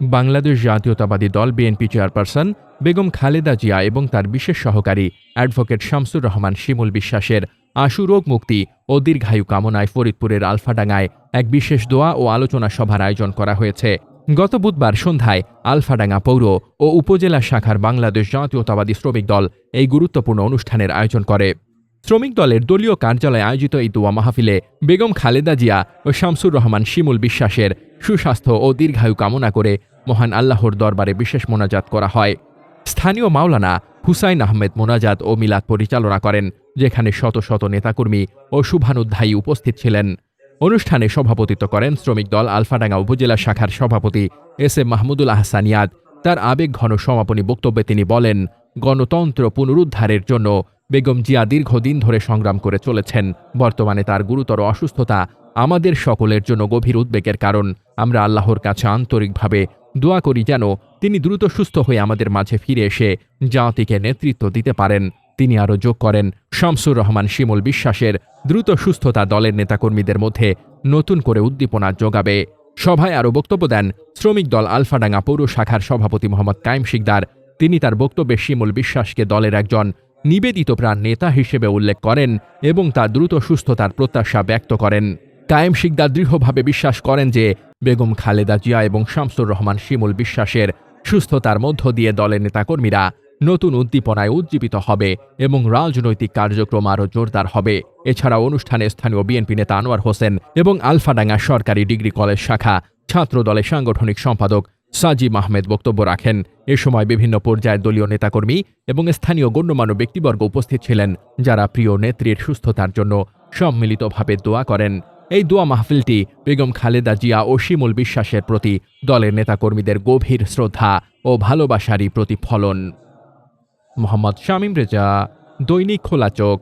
বাংলাদেশ জাতীয়তাবাদী দল BNP chairperson Begum Khaleda Zia এবং তার বিশেষ সহকারী অ্যাডভোকেট শামসুর রহমান শিমুল বিশ্বাসের আশু রোগ মুক্তি ও দীর্ঘায়ু কামনায় ফরিদপুরের আলফাডাঙ্গায় এক বিশেষ দোয়া ও আলোচনা সভার আয়োজন করা হয়েছে। গত বুধবার সন্ধ্যায় আলফাডাঙ্গা পৌর ও উপজেলা শাখার বাংলাদেশ জাতীয়তাবাদী শ্রমিক দল এই গুরুত্বপূর্ণ অনুষ্ঠানের আয়োজন করে। শ্রমিক দলের দলীয় কার্যালয়ে আয়োজিত এই দোয়া মাহফিলে বেগম খালেদা জিয়া ও শামসুর রহমান শিমুল বিশ্বাসের সুস্বাস্থ্য ও দীর্ঘায়ু কামনা করে মহান আল্লাহর দরবারে বিশেষ মোনাজাত করা হয়। স্থানীয় মাওলানা হুসাইন আহমেদ মোনাজাত ও মিলাদ পরিচালনা করেন, যেখানে শত শত নেতাকর্মী ও শুভানুধ্যায়ী উপস্থিত ছিলেন। অনুষ্ঠানে সভাপতিত্ব করেন শ্রমিক দল আলফাডাঙ্গা উপজেলা শাখার সভাপতি এস এম মাহমুদুল আহসানিয়াদ তার আবেগঘন সমাপনী বক্তব্যে তিনি বলেন, গণতন্ত্র পুনরুদ্ধারের জন্য বেগম জিয়া দীর্ঘদিন ধরে সংগ্রাম করে চলেছেন। বর্তমানে তার গুরুতর অসুস্থতা আমাদের সকলের জন্য গভীর উদ্বেগের কারণ। আমরা আল্লাহর কাছে আন্তরিকভাবে দোয়া করি যেন তিনি দ্রুত সুস্থ হয়ে আমাদের মাঝে ফিরে এসে জাতিকে নেতৃত্ব দিতে পারেন। তিনি আরও যোগ করেন, শামসুর রহমান শিমুল বিশ্বাসের দ্রুত সুস্থতা দলের নেতাকর্মীদের মধ্যে নতুন করে উদ্দীপনা যোগাবে সভায় আরও বক্তব্য দেন শ্রমিক দল আলফাডাঙ্গা পৌর শাখার সভাপতি মোহাম্মদ কায়েম শিকদার। তিনি তার বক্তব্যে শিমুল বিশ্বাসকে দলের একজন নিবেদিত প্রাণ নেতা হিসেবে উল্লেখ করেন এবং তার দ্রুত সুস্থতার প্রত্যাশা ব্যক্ত করেন। কায়েম শিকদার দৃঢ়ভাবে বিশ্বাস করেন যে, বেগম খালেদা জিয়া এবং শামসুর রহমান শিমুল বিশ্বাসের সুস্থতার মধ্য দিয়ে দলের নেতাকর্মীরা নতুন উদ্দীপনায় উজ্জীবিত হবে এবং রাজনৈতিক কার্যক্রম আরও জোরদার হবে। এছাড়াও অনুষ্ঠানে স্থানীয় বিএনপি নেতা আনোয়ার হোসেন এবং আলফাডাঙ্গা সরকারি ডিগ্রি কলেজ শাখা ছাত্র দলের সাংগঠনিক সম্পাদক সাজিম আহমেদ বক্তব্য রাখেন। এ সময় বিভিন্ন পর্যায়ের দলীয় নেতাকর্মী এবং স্থানীয় গণ্যমান্য ব্যক্তিবর্গ উপস্থিত ছিলেন, যারা প্রিয় নেত্রীর সুস্থতার জন্য সম্মিলিতভাবে দোয়া করেন। এই দোয়া মাহফিলটি বেগম খালেদা জিয়া ও শিমুল বিশ্বাসের প্রতি দলের নেতাকর্মীদের গভীর শ্রদ্ধা ও ভালোবাসারই প্রতিফলন। মোহাম্মদ শামীম রেজা, দৈনিক খোলা চোখ।